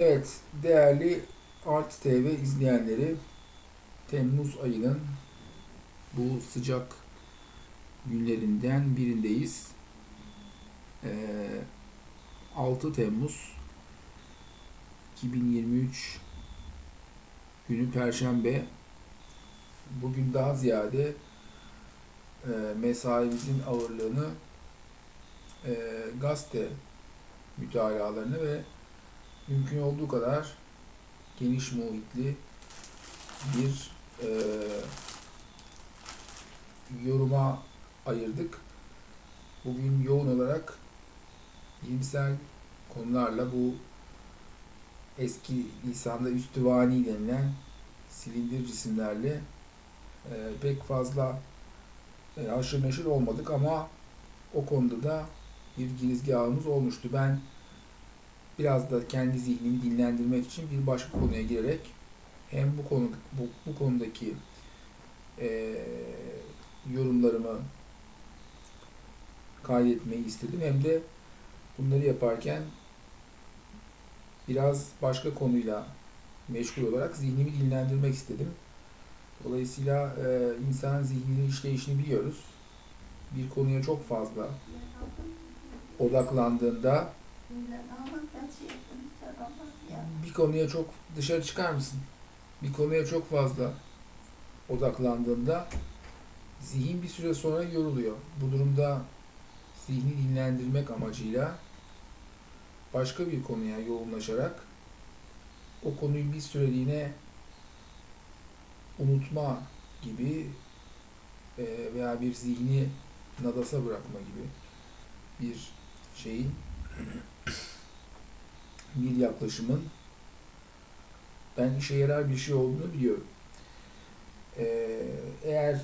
Evet, değerli Art TV izleyenleri, Temmuz ayının bu sıcak günlerinden birindeyiz. Ee, 6 Temmuz 2023 günü Perşembe. Bugün daha ziyade e, mesaimizin ağırlığını e, gazete mütalalarını ve mümkün olduğu kadar geniş muhitli bir e, yoruma ayırdık. Bugün yoğun olarak bilimsel konularla bu eski lisanda üstüvani denilen silindir cisimlerle e, pek fazla e, aşırı neşir olmadık ama o konuda da bir girizgahımız olmuştu. Ben biraz da kendi zihnimi dinlendirmek için bir başka konuya girerek hem bu konu bu, bu konudaki e, yorumlarımı kaydetmeyi istedim hem de bunları yaparken biraz başka konuyla meşgul olarak zihnimi dinlendirmek istedim. Dolayısıyla e, insan zihninin işleyişini biliyoruz. Bir konuya çok fazla odaklandığında bir konuya çok dışarı çıkar mısın? Bir konuya çok fazla odaklandığında zihin bir süre sonra yoruluyor. Bu durumda zihni dinlendirmek amacıyla başka bir konuya yoğunlaşarak o konuyu bir süreliğine unutma gibi e, veya bir zihni nadasa bırakma gibi bir şeyin bir yaklaşımın ben işe yarar bir şey olduğunu biliyorum. Ee, eğer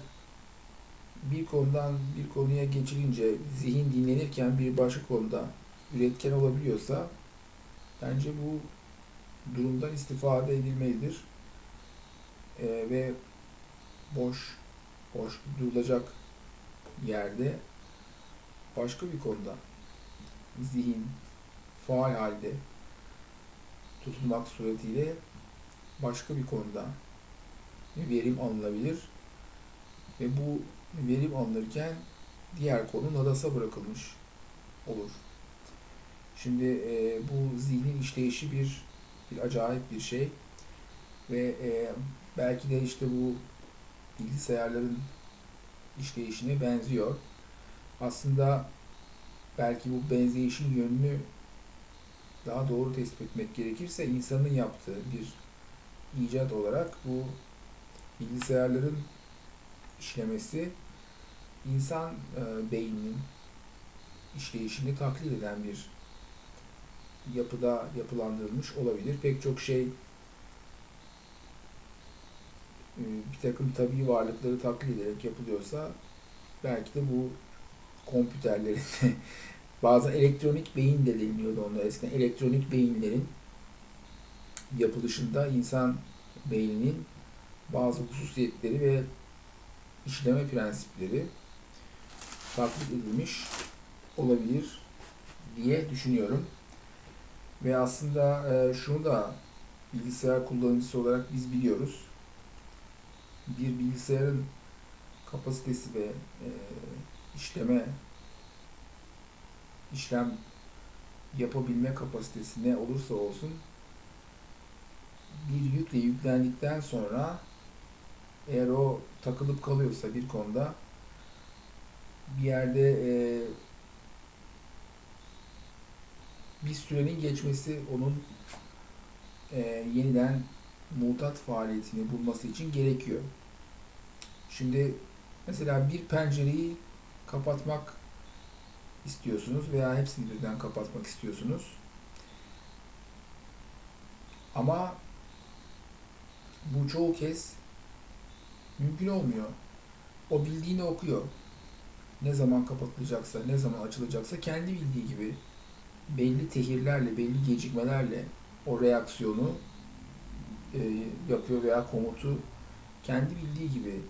bir konudan bir konuya geçilince zihin dinlenirken bir başka konuda üretken olabiliyorsa bence bu durumdan istifade edilmelidir. Ee, ve boş boş durulacak yerde başka bir konuda zihin faal halde tutulmak suretiyle başka bir konuda verim alınabilir ve bu verim alınırken diğer konu nadasa bırakılmış olur. Şimdi e, bu zihnin işleyişi bir bir acayip bir şey ve e, belki de işte bu bilgisayarların işleyişine benziyor. Aslında belki bu benzeyişin yönünü daha doğru tespit etmek gerekirse insanın yaptığı bir icat olarak bu bilgisayarların işlemesi insan e, beyninin işleyişini taklit eden bir yapıda yapılandırılmış olabilir. Pek çok şey e, bir takım tabi varlıkları taklit ederek yapılıyorsa belki de bu kompüterlerin bazı elektronik beyin de deniliyordu onlar eskiden. Elektronik beyinlerin yapılışında insan beyninin bazı hususiyetleri ve işleme prensipleri taklit edilmiş olabilir diye düşünüyorum. Ve aslında e, şunu da bilgisayar kullanıcısı olarak biz biliyoruz. Bir bilgisayarın kapasitesi ve e, işleme işlem yapabilme kapasitesi ne olursa olsun bir yükle yüklendikten sonra eğer o takılıp kalıyorsa bir konuda bir yerde e, bir sürenin geçmesi onun e, yeniden mutat faaliyetini bulması için gerekiyor. Şimdi mesela bir pencereyi kapatmak istiyorsunuz veya hepsini birden kapatmak istiyorsunuz. Ama bu çoğu kez mümkün olmuyor. O bildiğini okuyor. Ne zaman kapatılacaksa, ne zaman açılacaksa kendi bildiği gibi belli tehirlerle, belli gecikmelerle o reaksiyonu e, yapıyor veya komutu kendi bildiği gibi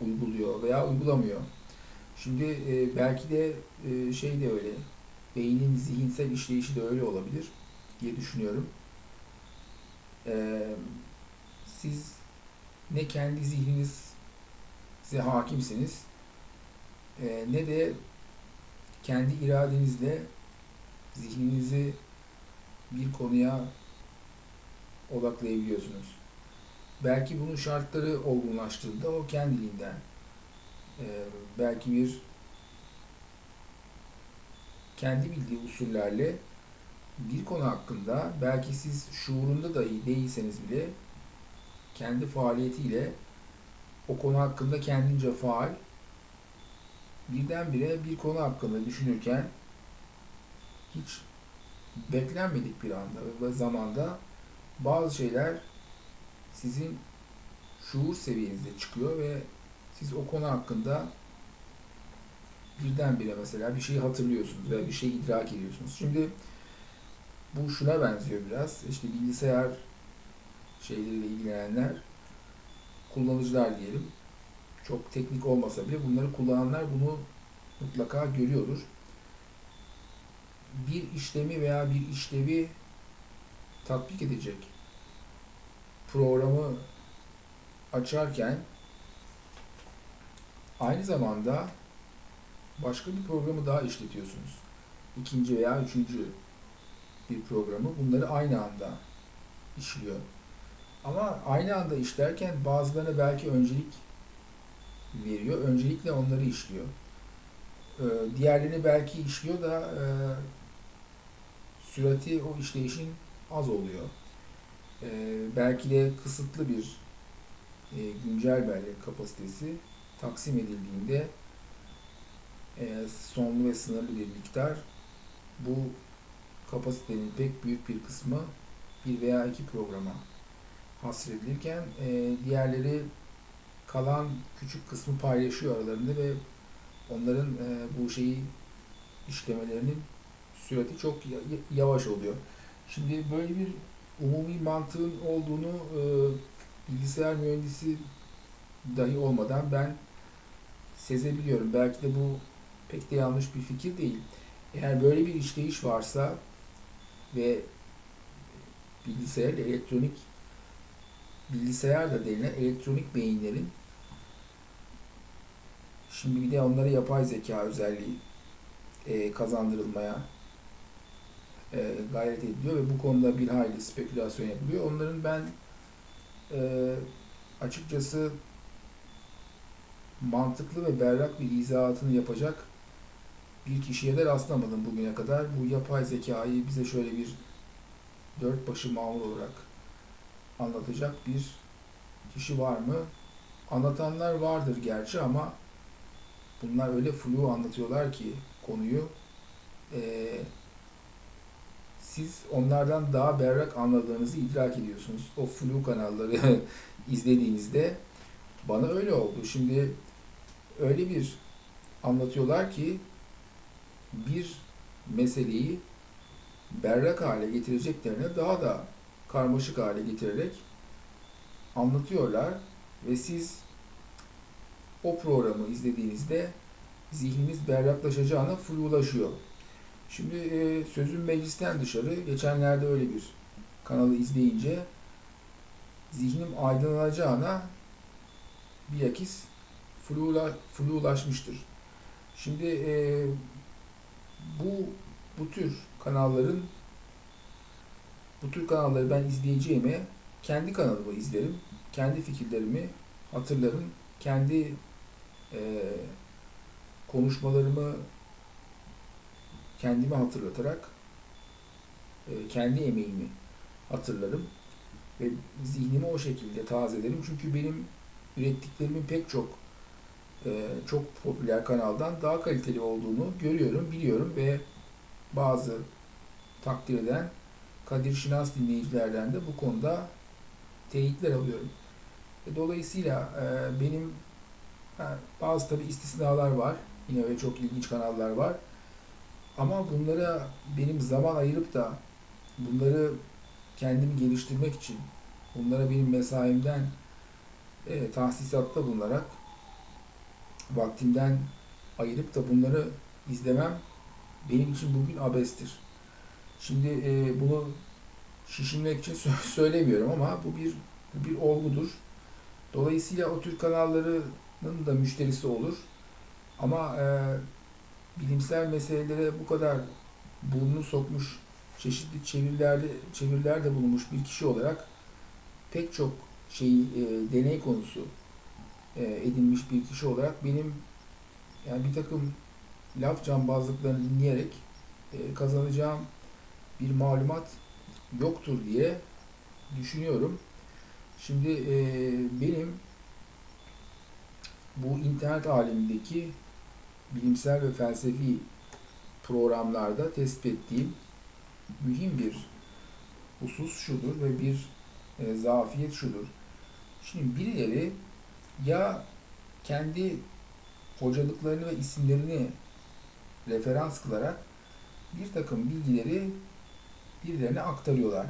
uyguluyor veya uygulamıyor. Şimdi e, belki de e, şey de öyle, beynin zihinsel işleyişi de öyle olabilir diye düşünüyorum. e, siz ne kendi zihninize hakimsiniz e, ne de kendi iradenizle zihninizi bir konuya odaklayabiliyorsunuz. Belki bunun şartları olgunlaştığında o kendiliğinden e, belki bir kendi bildiği usullerle bir konu hakkında belki siz şuurunda dahi değilseniz bile kendi faaliyetiyle o konu hakkında kendince faal birdenbire bir konu hakkında düşünürken hiç beklenmedik bir anda ve zamanda bazı şeyler sizin şuur seviyenizde çıkıyor ve siz o konu hakkında birdenbire mesela bir şeyi hatırlıyorsunuz veya bir şeyi idrak ediyorsunuz. Şimdi bu şuna benziyor biraz. İşte bilgisayar şeyleriyle ilgilenenler, kullanıcılar diyelim. Çok teknik olmasa bile bunları kullananlar bunu mutlaka görüyordur. Bir işlemi veya bir işlevi tatbik edecek programı açarken aynı zamanda başka bir programı daha işletiyorsunuz. İkinci veya üçüncü bir programı. Bunları aynı anda işliyor. Ama aynı anda işlerken bazılarına belki öncelik veriyor. Öncelikle onları işliyor. Ee, diğerlerini belki işliyor da e, sürati o işleyişin az oluyor. Ee, belki de kısıtlı bir e, güncel bellek kapasitesi taksim edildiğinde e, sonlu ve sınırlı bir miktar bu kapasitenin pek büyük bir kısmı bir veya iki programa hasredilirken e, diğerleri kalan küçük kısmı paylaşıyor aralarında ve onların e, bu şeyi işlemelerinin sürati çok yavaş oluyor. Şimdi böyle bir umumi mantığın olduğunu bilgisayar mühendisi dahi olmadan ben sezebiliyorum. Belki de bu pek de yanlış bir fikir değil. Eğer böyle bir işleyiş varsa ve bilgisayar elektronik bilgisayar da denilen elektronik beyinlerin şimdi bir de onlara yapay zeka özelliği e, kazandırılmaya e, gayret ediliyor ve bu konuda bir hayli spekülasyon yapılıyor. Onların ben e, açıkçası mantıklı ve berrak bir izahatını yapacak bir kişiye de rastlamadım bugüne kadar. Bu yapay zekayı bize şöyle bir dört başı mamur olarak anlatacak bir kişi var mı? Anlatanlar vardır gerçi ama bunlar öyle flu anlatıyorlar ki konuyu. Ee, siz onlardan daha berrak anladığınızı idrak ediyorsunuz. O flu kanalları izlediğinizde bana öyle oldu. Şimdi öyle bir anlatıyorlar ki bir meseleyi berrak hale getireceklerine daha da karmaşık hale getirerek anlatıyorlar ve siz o programı izlediğinizde zihniniz berraklaşacağına flulaşıyor. Şimdi e, sözün meclisten dışarı geçenlerde öyle bir kanalı izleyince zihnim aydınlanacağına bilakis flula, flulaşmıştır. Şimdi e, bu bu tür kanalların bu tür kanalları ben izleyeceğime kendi kanalımı izlerim. Kendi fikirlerimi hatırlarım. Kendi e, konuşmalarımı kendime hatırlatarak e, kendi emeğimi hatırlarım ve zihnimi o şekilde tazelerim. Çünkü benim ürettiklerimin pek çok e, çok popüler kanaldan daha kaliteli olduğunu görüyorum, biliyorum ve bazı takdir eden Kadir Şinas dinleyicilerden de bu konuda teyitler alıyorum. E, dolayısıyla e, benim bazı tabi istisnalar var. Yine öyle çok ilginç kanallar var. Ama bunlara benim zaman ayırıp da bunları kendimi geliştirmek için bunlara benim mesaimden e, tahsisatta bulunarak vaktimden ayırıp da bunları izlemem benim için bugün abestir. Şimdi e, bunu şişinmek için sö- söylemiyorum ama bu bir bu bir olgudur. Dolayısıyla o tür kanallarının da müşterisi olur. Ama e, bilimsel meselelere bu kadar burnunu sokmuş, çeşitli çevirilerde çevirilerde bulunmuş bir kişi olarak pek çok şeyi e, deney konusu e, edinmiş bir kişi olarak benim yani bir takım laf cambazlıklarını dinleyerek e, kazanacağım bir malumat yoktur diye düşünüyorum. Şimdi e, benim bu internet alemindeki bilimsel ve felsefi programlarda tespit ettiğim mühim bir husus şudur ve bir e, zafiyet şudur. Şimdi birileri ya kendi hocalıklarını ve isimlerini referans kılarak bir takım bilgileri birilerine aktarıyorlar.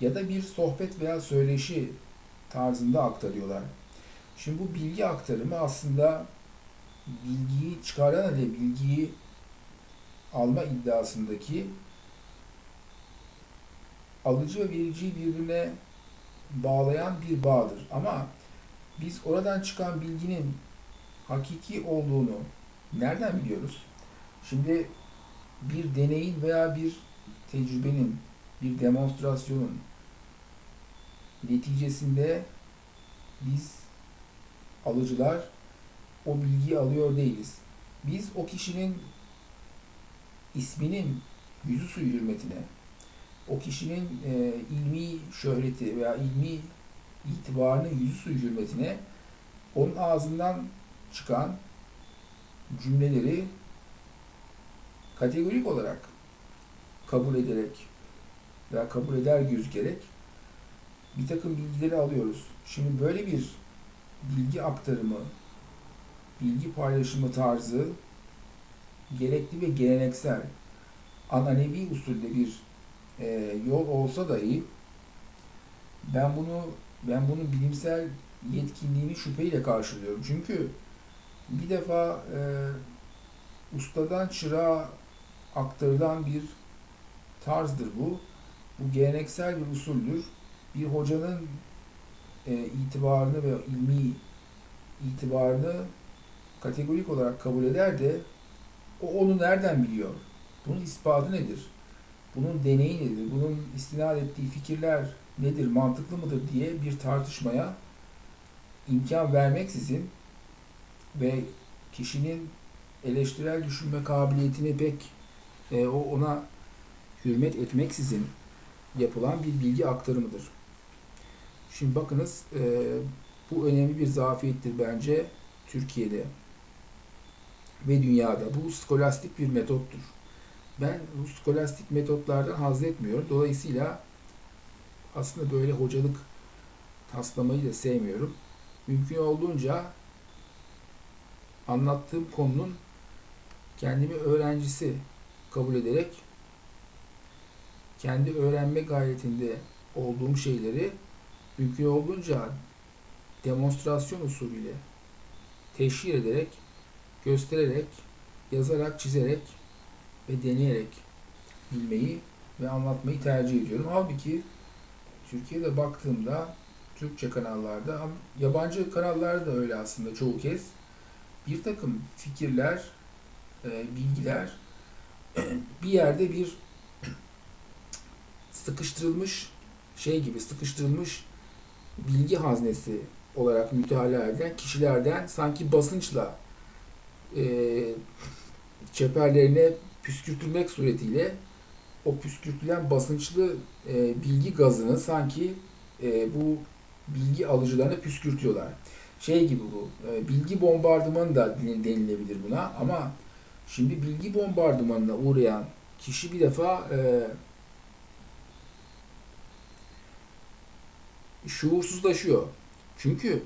Ya da bir sohbet veya söyleşi tarzında aktarıyorlar. Şimdi bu bilgi aktarımı aslında bilgiyi çıkaran ile bilgiyi alma iddiasındaki alıcı ve vericiyi birbirine bağlayan bir bağdır. Ama biz oradan çıkan bilginin hakiki olduğunu nereden biliyoruz? Şimdi bir deneyin veya bir tecrübenin, bir demonstrasyonun neticesinde biz alıcılar o bilgiyi alıyor değiliz. Biz o kişinin isminin yüzü suyu hürmetine, o kişinin e, ilmi şöhreti veya ilmi itibarını yüzü suyu hürmetine onun ağzından çıkan cümleleri kategorik olarak kabul ederek veya kabul eder gözükerek bir takım bilgileri alıyoruz. Şimdi böyle bir bilgi aktarımı, bilgi paylaşımı tarzı gerekli ve geleneksel ananevi usulde bir e, yol olsa dahi ben bunu ben bunun bilimsel yetkinliğini şüpheyle karşılıyorum. Çünkü bir defa e, ustadan çırağa aktarılan bir tarzdır bu. Bu geleneksel bir usuldür. Bir hocanın e, itibarını ve ilmi itibarını kategorik olarak kabul eder de o onu nereden biliyor? Bunun ispatı nedir? Bunun deneyi nedir? Bunun istinad ettiği fikirler nedir? Mantıklı mıdır diye bir tartışmaya imkan vermeksizin ve kişinin eleştirel düşünme kabiliyetini pek e, o ona hürmet etmeksizin yapılan bir bilgi aktarımıdır. Şimdi bakınız e, bu önemli bir zafiyettir bence Türkiye'de ve dünyada. Bu skolastik bir metottur. Ben skolastik metotlardan haz etmiyorum. Dolayısıyla aslında böyle hocalık taslamayı da sevmiyorum. Mümkün olduğunca anlattığım konunun kendimi öğrencisi kabul ederek kendi öğrenme gayretinde olduğum şeyleri mümkün olduğunca demonstrasyon usulüyle teşhir ederek, göstererek, yazarak, çizerek ve deneyerek bilmeyi ve anlatmayı tercih ediyorum. Halbuki Türkiye'de baktığımda Türkçe kanallarda, yabancı kanallarda da öyle aslında çoğu kez bir takım fikirler, e, bilgiler bir yerde bir sıkıştırılmış şey gibi sıkıştırılmış bilgi haznesi olarak müteala eden kişilerden sanki basınçla e, çeperlerine püskürtülmek suretiyle o püskürtülen basınçlı e, bilgi gazını sanki e, bu bilgi alıcılarına püskürtüyorlar. Şey gibi bu, e, bilgi bombardımanı da denilebilir buna ama şimdi bilgi bombardımanına uğrayan kişi bir defa e, şuursuzlaşıyor. Çünkü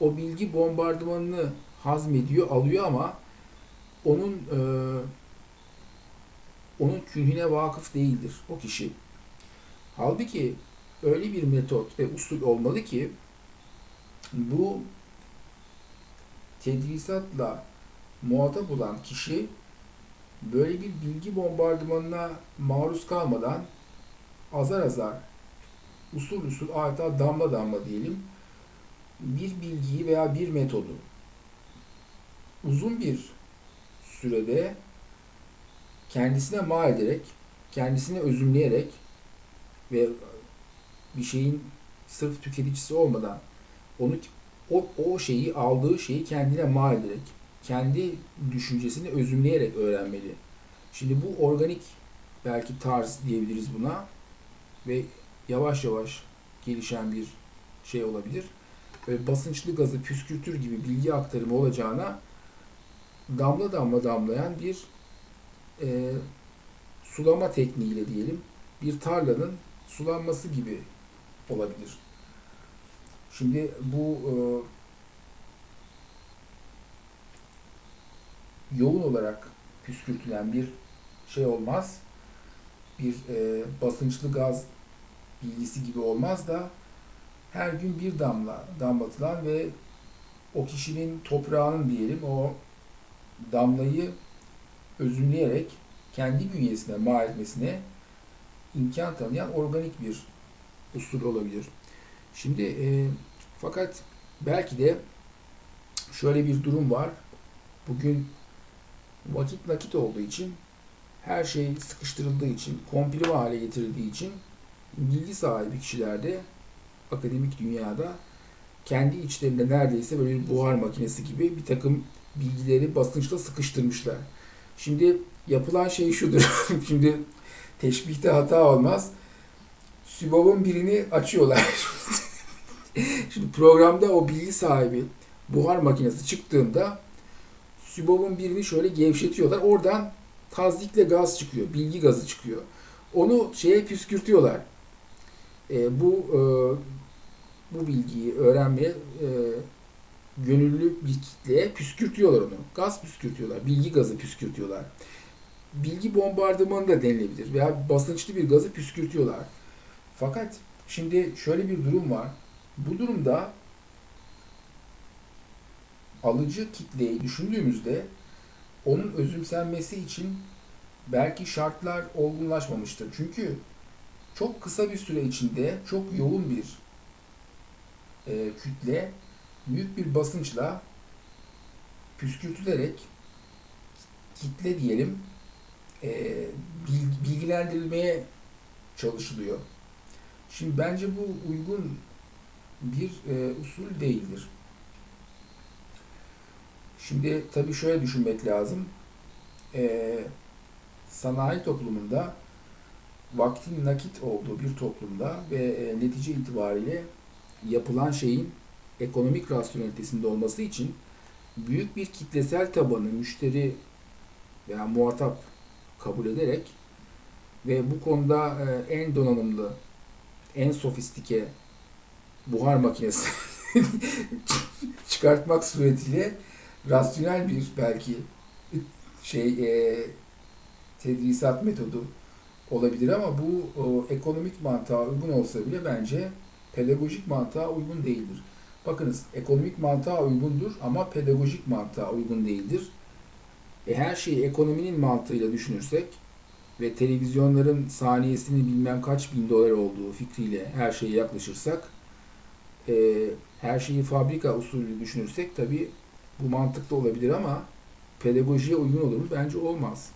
o bilgi bombardımanını hazmediyor, alıyor ama onun e, onun künhüne vakıf değildir o kişi. Halbuki öyle bir metot ve usul olmalı ki bu tedrisatla muhatap olan kişi böyle bir bilgi bombardımanına maruz kalmadan azar azar usul usul adeta damla damla diyelim bir bilgiyi veya bir metodu uzun bir sürede kendisine mal ederek, kendisini özümleyerek ve bir şeyin sırf tüketicisi olmadan onu o, o şeyi aldığı şeyi kendine mal ederek, kendi düşüncesini özümleyerek öğrenmeli. Şimdi bu organik belki tarz diyebiliriz buna ve yavaş yavaş gelişen bir şey olabilir. Böyle basınçlı gazı püskürtür gibi bilgi aktarımı olacağına damla damla damlayan bir e, sulama tekniğiyle diyelim bir tarlanın sulanması gibi olabilir. Şimdi bu e, yoğun olarak püskürtülen bir şey olmaz. Bir e, basınçlı gaz bilgisi gibi olmaz da her gün bir damla damlatılan ve o kişinin toprağının diyelim o damlayı özümleyerek kendi bünyesine mal etmesine imkan tanıyan organik bir usul olabilir. Şimdi e, fakat belki de şöyle bir durum var. Bugün vakit nakit olduğu için her şey sıkıştırıldığı için, komplike hale getirildiği için bilgi sahibi kişilerde akademik dünyada kendi içlerinde neredeyse böyle bir buhar makinesi gibi bir takım bilgileri basınçla sıkıştırmışlar. Şimdi yapılan şey şudur. Şimdi teşbihte hata olmaz. Sübab'ın birini açıyorlar. Şimdi programda o bilgi sahibi buhar makinesi çıktığında Sübab'ın birini şöyle gevşetiyorlar. Oradan tazdikle gaz çıkıyor. Bilgi gazı çıkıyor. Onu şeye püskürtüyorlar. E, bu e, bu bilgiyi öğrenmeye e, gönüllü bir kitleye püskürtüyorlar onu. Gaz püskürtüyorlar. Bilgi gazı püskürtüyorlar. Bilgi bombardımanı da denilebilir. Veya basınçlı bir gazı püskürtüyorlar. Fakat şimdi şöyle bir durum var. Bu durumda alıcı kitleyi düşündüğümüzde onun özümsenmesi için belki şartlar olgunlaşmamıştır. Çünkü çok kısa bir süre içinde çok yoğun bir e, kütle büyük bir basınçla püskürtülerek kitle diyelim e, bilgilendirilmeye çalışılıyor. Şimdi bence bu uygun bir e, usul değildir. Şimdi tabii şöyle düşünmek lazım. E, sanayi toplumunda vaktin nakit olduğu bir toplumda ve e, netice itibariyle yapılan şeyin ekonomik rasyonelitesinde olması için büyük bir kitlesel tabanı müşteri veya muhatap kabul ederek ve bu konuda e, en donanımlı, en sofistike buhar makinesi çıkartmak suretiyle rasyonel bir belki şey e, tedrisat metodu olabilir ama bu o, ekonomik mantığa uygun olsa bile bence pedagojik mantığa uygun değildir. Bakınız ekonomik mantığa uygundur ama pedagojik mantığa uygun değildir. E, her şeyi ekonominin mantığıyla düşünürsek ve televizyonların saniyesini bilmem kaç bin dolar olduğu fikriyle her şeye yaklaşırsak e, her şeyi fabrika usulü düşünürsek tabi bu mantıklı olabilir ama pedagojiye uygun olur mu? Bence olmaz.